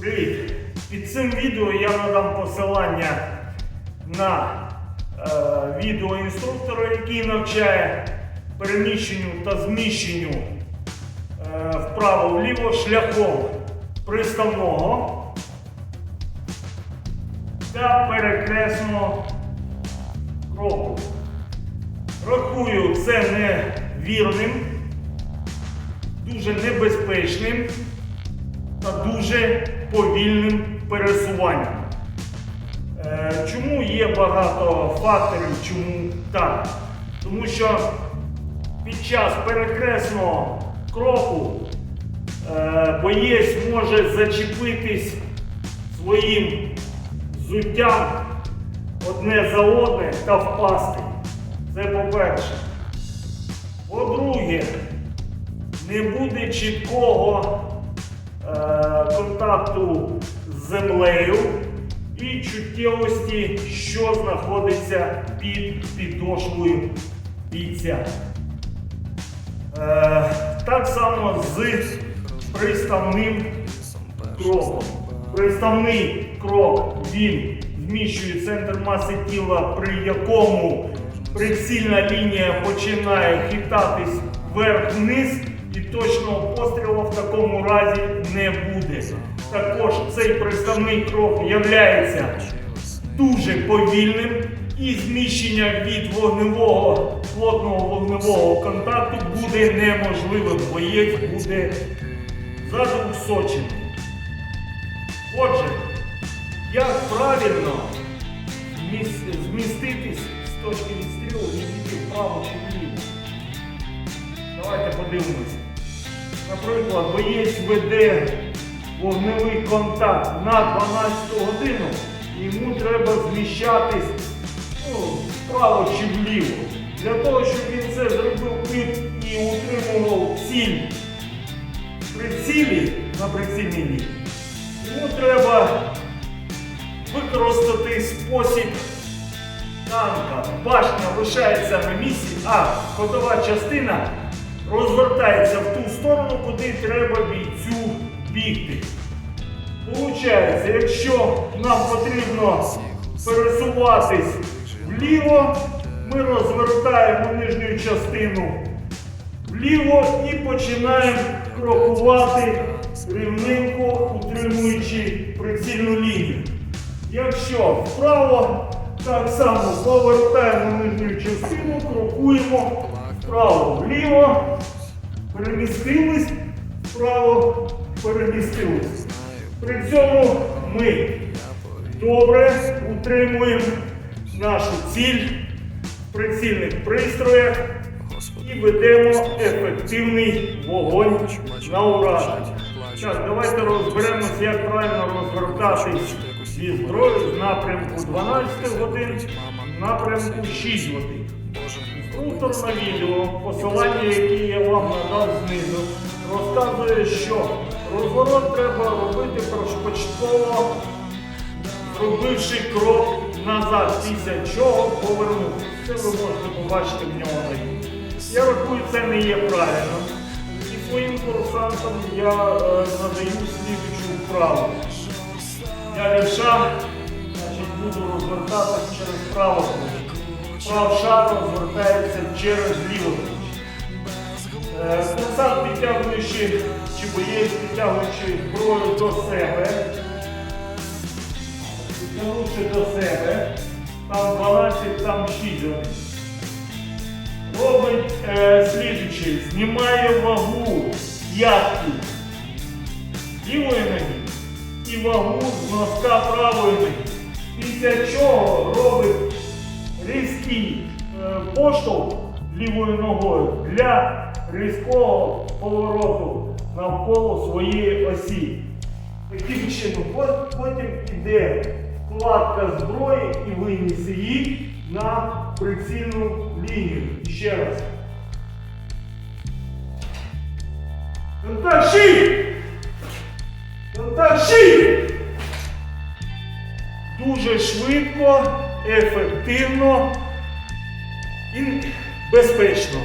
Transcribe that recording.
Привіт! Під цим відео я надам посилання на е, відео який навчає переміщенню та зміщенню е, вправо-вліво шляхом приставного та перекресного кроку. Рахую це невірним, дуже небезпечним та дуже повільним пересуванням. Е, Чому є багато факторів, чому так? Тому що під час перекресного кроку е, боєць може зачепитись своїм взуттям одне за одне та впасти. Це по-перше. По-друге, не буде чіткого контакту з землею і чуттєвості, що знаходиться під підошвою бійця. Е, так само з приставним кроком. Приставний крок він зміщує центр маси тіла, при якому прицільна лінія починає хитатись вверх-вниз, і точного пострілу в такому разі не буде. Також цей приставний крок являється дуже повільним і зміщення від вогневого плотного вогневого контакту буде неможливим. Боєць буде задовсочений. Отже, як правильно зміститись з точки відстрілу тільки вправо чи вліво? Давайте подивимося. Наприклад, боєць веде вогневий контакт на 12 годину, йому треба зміщатись ну, вправо чи вліво. Для того, щоб він це зробив під і утримував ціль при цілі на прицільній йому треба використати спосіб танка. Башня лишається на місці, а ходова частина розвертається в ту сторону, куди треба бійцю бігти. Получається, якщо нам потрібно пересуватись вліво, ми розвертаємо нижню частину вліво і починаємо крокувати рівненько, утримуючи прицільну лінію. Якщо вправо, так само повертаємо нижню частину, крокуємо вправо, вліво, перемістились, вправо, перемістились. При цьому ми добре утримуємо нашу ціль в прицільних пристроях і ведемо ефективний вогонь на ураження. Так, давайте розберемося, як правильно розвертатись зі зброї з напрямку 12 годин напрямку 6 годин. Інструктор на відео, посилання, яке я вам надав знизу, розказує, що розворот треба робити початково, зробивши крок назад, після чого повернути. Це ви можете побачити в нього на. Я рахую, це не є правильно. І своїм курсантам я е, надаю слідучу вправу. Я лівша, значить буду розвертатися через право плече. Правша розвертається через ліве плече. Е, підтягуючи чи боєць, підтягуючи зброю до себе, підтягнувши до себе, там 12, там 6 один. Робить е, слідуючи, знімає вагу п'ятки лівої ноги і вагу з носка правої ноги. Після чого робить різкий е, поштовх лівою ногою для різкого повороту навколо своєї осі. Таким чином, потім йде вкладка зброї і виніс її на прицільну лінію. Ще раз. Контакт шиї! Дуже швидко, ефективно і безпечно.